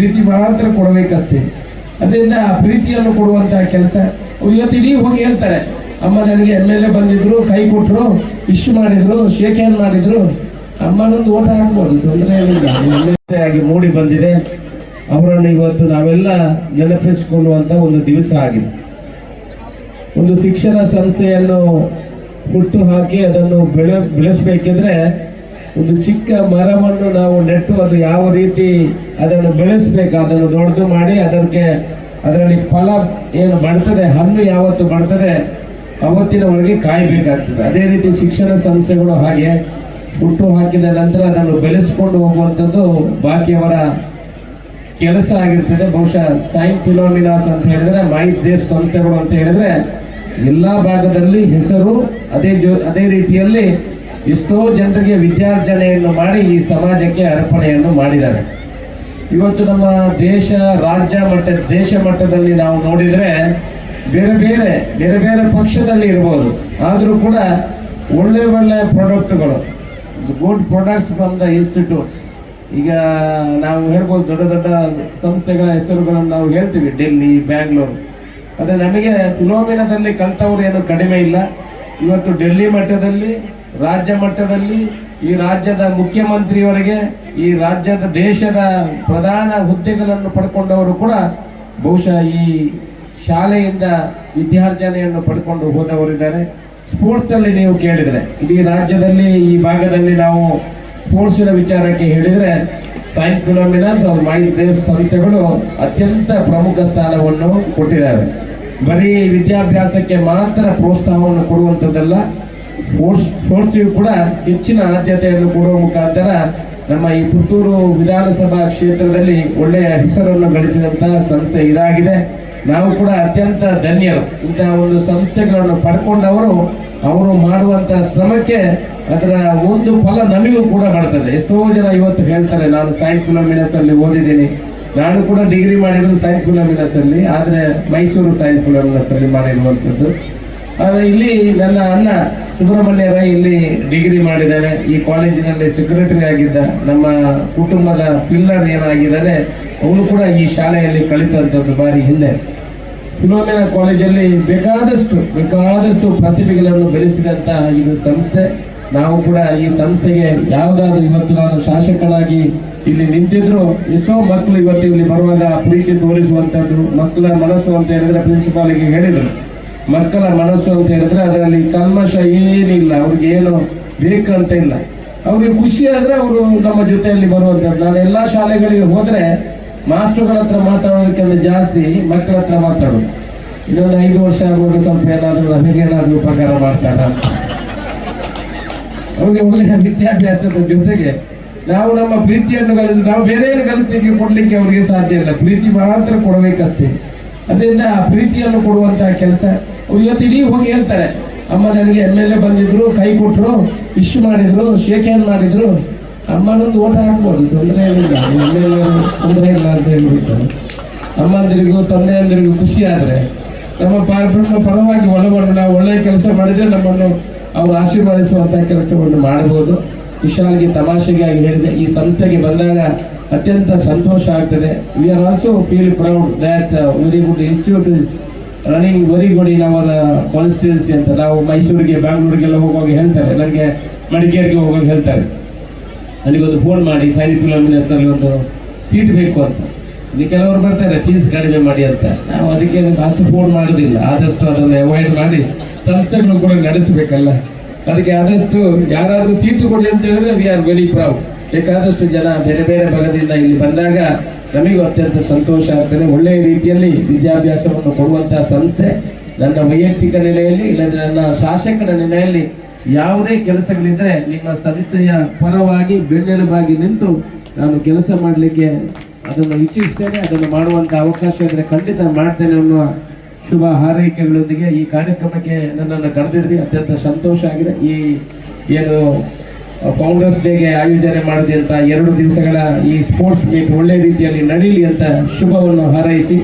ಪ್ರೀತಿ ಮಾತ್ರ ಕೊಡಬೇಕಷ್ಟೇ. ಅದರಿಂದ ಆ ಪ್ರೀತಿಯನ್ನು ಕೊಡುವಂತಹ ಕೆಲಸ ಇವತ್ತು ಇಡೀ ಹೋಗಿ ಹೇಳ್ತಾರೆ. ಅಮ್ಮ ನನಗೆ ಎಂ ಎಲ್ ಎ ಬಂದಿದ್ರು, ಕೈ ಕೊಟ್ಟರು ಇಶ್ ಮಾಡಿದ್ರು ಶೇಕ್ ಹ್ಯಾಂಡ್ ಮಾಡಿದ್ರು. ಅಮ್ಮನೊಂದು ಓಟ ಹಾಕ್ಬೋದು, ತೊಂದರೆ ಆಗಿ ಮೂಡಿ ಬಂದಿದೆ. ಅವರನ್ನು ಇವತ್ತು ನಾವೆಲ್ಲ ನೆನಪಿಸಿಕೊಳ್ಳುವಂತ ಒಂದು ದಿವಸ ಆಗಿದೆ. ಒಂದು ಶಿಕ್ಷಣ ಸಂಸ್ಥೆಯನ್ನು ಹುಟ್ಟು ಹಾಕಿ ಅದನ್ನು ಬೆಳೆ, ಬೆಳೆಸಬೇಕಿದ್ರೆ ಒಂದು ಚಿಕ್ಕ ಮರವನ್ನು ನಾವು ನೆಟ್ಟು ಅದು ಯಾವ ರೀತಿ ಅದನ್ನು ಬೆಳೆಸಬೇಕು, ಅದನ್ನು ದೊಡ್ಡದು ಮಾಡಿ ಅದಕ್ಕೆ ಅದರಲ್ಲಿ ಫಲ ಏನು ಬರ್ತದೆ, ಹಣ್ಣು ಯಾವತ್ತು ಬರ್ತದೆ ಅವತ್ತಿನವರೆಗೆ ಕಾಯಬೇಕಾಗ್ತದೆ. ಅದೇ ರೀತಿ ಶಿಕ್ಷಣ ಸಂಸ್ಥೆಗಳು ಹಾಗೆ ಹುಟ್ಟು ಹಾಕಿದ ನಂತರ ಅದನ್ನು ಬೆಳೆಸ್ಕೊಂಡು ಹೋಗುವಂಥದ್ದು ಬಾಕಿಯವರ ಕೆಲಸ ಆಗಿರ್ತದೆ. ಬಹುಶಃ ಸೈನ್ ಫಿಲೋಮಿನಾಸ್ ಅಂತ ಹೇಳಿದ್ರೆ ಮೈ ದೇಶ್ ಸಂಸ್ಥೆಗಳು ಅಂತ ಹೇಳಿದ್ರೆ, ಎಲ್ಲಾ ಭಾಗದಲ್ಲಿ ಹೆಸರು ಅದೇ ಜೋ, ಅದೇ ರೀತಿಯಲ್ಲಿ ಎಷ್ಟೋ ಜನರಿಗೆ ವಿದ್ಯಾರ್ಜನೆಯನ್ನು ಮಾಡಿ ಈ ಸಮಾಜಕ್ಕೆ ಅರ್ಪಣೆಯನ್ನು ಮಾಡಿದ್ದಾರೆ. ಇವತ್ತು ನಮ್ಮ ದೇಶ, ರಾಜ್ಯ ಮಟ್ಟ, ದೇಶ ಮಟ್ಟದಲ್ಲಿ ನಾವು ನೋಡಿದ್ರೆ ಬೇರೆ ಬೇರೆ ಬೇರೆ ಬೇರೆ ಪಕ್ಷದಲ್ಲಿ ಇರ್ಬೋದು. ಆದರೂ ಕೂಡ ಒಳ್ಳೆ ಒಳ್ಳೆ ಪ್ರಾಡಕ್ಟ್ಗಳು good products from the institutes ಈಗ ನಾವು ಹೇಳ್ಬೋದು ದೊಡ್ಡ ದೊಡ್ಡ ಸಂಸ್ಥೆಗಳ ಹೆಸರುಗಳನ್ನು ನಾವು ಹೇಳ್ತೀವಿ. ಡೆಲ್ಲಿ, ಬ್ಯಾಂಗ್ಳೂರು. ಆದರೆ ನಮಗೆ ಫಿಲೋಮಿನದಲ್ಲಿ ಕಲ್ತವ್ರು ಏನು ಕಡಿಮೆ ಇಲ್ಲ. ಇವತ್ತು ಡೆಲ್ಲಿ ಮಟ್ಟದಲ್ಲಿ ರಾಜ್ಯ ಮಟ್ಟದಲ್ಲಿ ಈ ರಾಜ್ಯದ ಮುಖ್ಯಮಂತ್ರಿಯವರಿಗೆ, ಈ ರಾಜ್ಯದ ದೇಶದ ಪ್ರಧಾನ ಹುದ್ದೆಗಳನ್ನು ಪಡ್ಕೊಂಡವರು ಕೂಡ ಬಹುಶಃ ಈ ಶಾಲೆಯಿಂದ ವಿದ್ಯಾರ್ಜನೆಯನ್ನು ಪಡ್ಕೊಂಡು ಹೋದವರಿದ್ದಾರೆ. ಸ್ಪೋರ್ಟ್ಸ್ ಅಲ್ಲಿ ನೀವು ಕೇಳಿದ್ರೆ, ಇಡೀ ರಾಜ್ಯದಲ್ಲಿ ಈ ಭಾಗದಲ್ಲಿ ನಾವು ಸ್ಪೋರ್ಟ್ಸಿನ ವಿಚಾರಕ್ಕೆ ಹೇಳಿದ್ರೆ ಸೈನ್ ಫಿಲೋಮಿನಾಸ್ ಅವ್ರ ಮೈ ದೇವ್ ಸಂಸ್ಥೆಗಳು ಅತ್ಯಂತ ಪ್ರಮುಖ ಸ್ಥಾನವನ್ನು ಕೊಟ್ಟಿದ್ದಾರೆ. ಬರೀ ವಿದ್ಯಾಭ್ಯಾಸಕ್ಕೆ ಮಾತ್ರ ಪ್ರೋತ್ಸಾಹವನ್ನು ಕೊಡುವಂಥದ್ದಲ್ಲ ಸ್ಪೋರ್ಟ್ಸ್ಗೂ ಕೂಡ ಹೆಚ್ಚಿನ ಆದ್ಯತೆಯನ್ನು ಕೊಡುವ ಮುಖಾಂತರ ನಮ್ಮ ಈ ಪುತ್ತೂರು ವಿಧಾನಸಭಾ ಕ್ಷೇತ್ರದಲ್ಲಿ ಒಳ್ಳೆಯ ಹೆಸರನ್ನು ಗಳಿಸಿದಂತಹ ಸಂಸ್ಥೆ ಇದಾಗಿದೆ. ನಾವು ಕೂಡ ಅತ್ಯಂತ ಧನ್ಯರು. ಇಂತಹ ಒಂದು ಸಂಸ್ಥೆಗಳನ್ನು ಪಡ್ಕೊಂಡವರು ಅವರು ಮಾಡುವಂತಹ ಶ್ರಮಕ್ಕೆ ಅದರ ಒಂದು ಫಲ ನಮಗೂ ಕೂಡ ಬರ್ತದೆ. ಎಷ್ಟೋ ಜನ ಇವತ್ತು ಹೇಳ್ತಾರೆ, ನಾನು ಸೈಂಟ್ ಫಿಲೋಮಿನಸ್ ಅಲ್ಲಿ ಓದಿದ್ದೀನಿ. ನಾನು ಕೂಡ ಡಿಗ್ರಿ ಮಾಡಿರೋದು ಸೈಂಟ್ ಫಿಲೋಮಿನಸ್ ಅಲ್ಲಿ, ಆದರೆ ಮೈಸೂರು ಸೈನ್ಸ್ ಫಿಲೋಮಿನಸ್ ಅಲ್ಲಿ ಮಾಡಿರುವಂಥದ್ದು ಆದರೆ ಇಲ್ಲಿ ನನ್ನ ಅಣ್ಣ ಸುಬ್ರಹ್ಮಣ್ಯ ರಾಯ್ ಇಲ್ಲಿ ಡಿಗ್ರಿ ಮಾಡಿದ್ದಾರೆ. ಈ ಕಾಲೇಜಿನಲ್ಲಿ ಸೆಕ್ರೆಟರಿ ಆಗಿದ್ದ ನಮ್ಮ ಕುಟುಂಬದ ಪಿಲ್ಲರ್ ಏನಾಗಿದ್ದಾರೆ, ಅವನು ಕೂಡ ಈ ಶಾಲೆಯಲ್ಲಿ ಕಲಿತಂಥದ್ದು ಬಾರಿ ಹಿಂದೆ. ಫಿಲೋಮಿನ ಕಾಲೇಜಲ್ಲಿ ಬೇಕಾದಷ್ಟು ಬೇಕಾದಷ್ಟು ಪ್ರತಿಭೆಗಳನ್ನು ಬೆಳೆಸಿದಂತ ಇದು ಸಂಸ್ಥೆ. ನಾವು ಕೂಡ ಈ ಸಂಸ್ಥೆಗೆ ಯಾವುದಾದ್ರೂ ಇವತ್ತು ನಾನು ಶಾಸಕನಾಗಿ ಇಲ್ಲಿ ನಿಂತಿದ್ರು, ಎಷ್ಟೋ ಮಕ್ಕಳು ಇವತ್ತು ಇಲ್ಲಿ ಬರುವಾಗ ಪ್ರೀತಿ ತೋರಿಸುವಂಥದ್ದು, ಮಕ್ಕಳ ಮನಸ್ಸು ಅಂತ ಹೇಳಿದ್ರೆ ಪ್ರಿನ್ಸಿಪಾಲಿಗೆ ಹೇಳಿದರು. ಮಕ್ಕಳ ಮನಸ್ಸು ಅಂತ ಹೇಳಿದ್ರೆ ಅದರಲ್ಲಿ ಕಲ್ಮಶ ಏನಿಲ್ಲ, ಅವ್ರಿಗೆ ಏನು ಬೇಕಂತ ಇಲ್ಲ. ಅವ್ರಿಗೆ ಖುಷಿ ಆದ್ರೆ ಅವರು ನಮ್ಮ ಜೊತೆಯಲ್ಲಿ ಬರುವಂಥದ್ದು ನಾನು ಎಲ್ಲಾ ಶಾಲೆಗಳಿಗೆ ಹೋದ್ರೆ ಮಾಸ್ಟರ್ಗಳ ಹತ್ರ ಮಾತಾಡೋದಕ್ಕಿಂತ ಜಾಸ್ತಿ ಮಕ್ಕಳ ಹತ್ರ ಮಾತಾಡೋದು. ಇನ್ನೊಂದು ಐದು ವರ್ಷ ಆಗುವಾಗ ಸ್ವಲ್ಪ ಏನಾದರೂ ನಮಗೇನಾದರೂ ಉಪಕಾರ ಮಾಡ್ತಾರ ಅವ್ರಿಗೆ ಒಳ್ಳೆಯ ವಿದ್ಯಾಭ್ಯಾಸದ ಜೊತೆಗೆ ನಾವು ನಮ್ಮ ಪ್ರೀತಿಯನ್ನು ಕಲಿಸ್ ನಾವು ಬೇರೆ ಏನು ಕಲಿಸ್ಲಿಕ್ಕೆ ಕೊಡ್ಲಿಕ್ಕೆ ಅವ್ರಿಗೆ ಸಾಧ್ಯ ಇಲ್ಲ. ಪ್ರೀತಿ ಮಾತ್ರ ಕೊಡಬೇಕಷ್ಟೇ. ಅದರಿಂದ ಪ್ರೀತಿಯನ್ನು ಕೊಡುವಂತಹ ಕೆಲಸ. ಇವತ್ತು ಇಡೀ ಹೋಗಿ ಹೇಳ್ತಾರೆ. ಅಮ್ಮ ನನಗೆ ಎಂ ಎಲ್ ಎ ಬಂದಿದ್ರು, ಕೈ ಕೊಟ್ಟರು ಇಶ್ ಮಾಡಿದ್ರು ಶೇಕ್ ಹ್ಯಾಂಡ್ ಮಾಡಿದ್ರು. ಅಮ್ಮನೊಂದು ಓಟ ಹಾಕ್ಬೋದು, ತೊಂದರೆ ಏನಿಲ್ಲ. ಎಂ ತೊಂದರೆ ಇಲ್ಲ ಅಂತ ಹೇಳ್ಬಿಟ್ಟು. ಅಮ್ಮಂದಿರಿಗೂ ತಂದೆಯಂದಿರಿಗೂ ಖುಷಿ ಆದರೆ ನಮ್ಮ ಪಾರ್ಬ್ರಹ್ಮ ಪರವಾಗಿ ಒಳಗೊಂಡು ನಾವು ಒಳ್ಳೆಯ ಕೆಲಸ ಮಾಡಿದ್ರೆ ನಮ್ಮನ್ನು ಅವರು ಆಶೀರ್ವಾದಿಸುವಂತಹ ಕೆಲಸವನ್ನು ಮಾಡಬಹುದು. ವಿಶಾಲ್ಗೆ ತಮಾಷೆಗಾಗಿ ಹೇಳಿದೆ, ಈ ಸಂಸ್ಥೆಗೆ ಬಂದಾಗ ಅತ್ಯಂತ ಸಂತೋಷ ಆಗ್ತದೆ. We are also feel proud that very good institute is running very good in our constituency ಅಂತ. ನಾವು ಮೈಸೂರಿಗೆ ಬ್ಯಾಂಗ್ಳೂರಿಗೆಲ್ಲ ಹೋಗುವಾಗ ಹೇಳ್ತಾರೆ. ನನಗೆ ಮಡಿಕೇರಿಗೆ ಹೋಗುವಾಗ ಹೇಳ್ತಾರೆ. ನನಗೊಂದು ಫೋನ್ ಮಾಡಿ ಸೈನಿ ಫಿಲೋಮಿನಸ್ನಲ್ಲಿ ಒಂದು ಸೀಟ್ ಬೇಕು ಅಂತ. ಇದು ಕೆಲವರು ಬರ್ತಾರೆ ಫೀಸ್ ಕಡಿಮೆ ಮಾಡಿ ಅಂತ. ನಾವು ಅದಕ್ಕೆ ಅಷ್ಟು ಫೋನ್ ಮಾಡೋದಿಲ್ಲ. ಆದಷ್ಟು ಅದನ್ನು ಅವಾಯ್ಡ್ ಮಾಡಿ, ಸಂಸ್ಥೆಗಳು ಕೂಡ ನಡೆಸಬೇಕಲ್ಲ. ಅದಕ್ಕೆ ಆದಷ್ಟು ಯಾರಾದರೂ ಸೀಟು ಕೊಡಿ ಅಂತ ಹೇಳಿದ್ರೆ ವಿ ಆರ್ ವೆರಿ ಪ್ರೌಡ್ ಬೇಕಾದಷ್ಟು ಜನ ಬೇರೆ ಬೇರೆ ಭಾಗದಿಂದ ಇಲ್ಲಿ ಬಂದಾಗ ನಮಗೂ ಅತ್ಯಂತ ಸಂತೋಷ ಆಗ್ತದೆ. ಒಳ್ಳೆಯ ರೀತಿಯಲ್ಲಿ ವಿದ್ಯಾಭ್ಯಾಸವನ್ನು ಕೊಡುವಂತಹ ಸಂಸ್ಥೆ ನನ್ನ ವೈಯಕ್ತಿಕ ನೆಲೆಯಲ್ಲಿ ಇಲ್ಲಂದ್ರೆ ನನ್ನ ಶಾಸಕರ ನೆಲೆಯಲ್ಲಿ ಯಾವುದೇ ಕೆಲಸಗಳಿದ್ರೆ ನಿಮ್ಮ ಸಂಸ್ಥೆಯ ಪರವಾಗಿ ಬೆನ್ನೆಲುಬಾಗಿ ನಿಂತು ನಾನು ಕೆಲಸ ಮಾಡಲಿಕ್ಕೆ ಅದನ್ನು ಇಚ್ಛಿಸ್ತೇನೆ. ಅದನ್ನು ಮಾಡುವಂತ ಅವಕಾಶ ಇದ್ರೆ ಖಂಡಿತ ಮಾಡ್ತೇನೆ ಅನ್ನುವ ಶುಭ ಹಾರೈಕೆಗಳೊಂದಿಗೆ ಈ ಕಾರ್ಯಕ್ರಮಕ್ಕೆ ನನ್ನನ್ನು ಕರೆದಿದ್ರಿ ಅತ್ಯಂತ ಸಂತೋಷ ಆಗಿದೆ. ಈ ಏನು ಫೌಂಡರ್ಸ್ ಡೇಗೆ ಆಯೋಜನೆ ಮಾಡಿದೆ ಅಂತ ಎರಡು ದಿವಸಗಳ ಈ ಸ್ಪೋರ್ಟ್ಸ್ ಮೀಟ್ ಒಳ್ಳೆ ರೀತಿಯಲ್ಲಿ ನಡೀಲಿ ಅಂತ ಶುಭವನ್ನು ಹಾರೈಸಿ.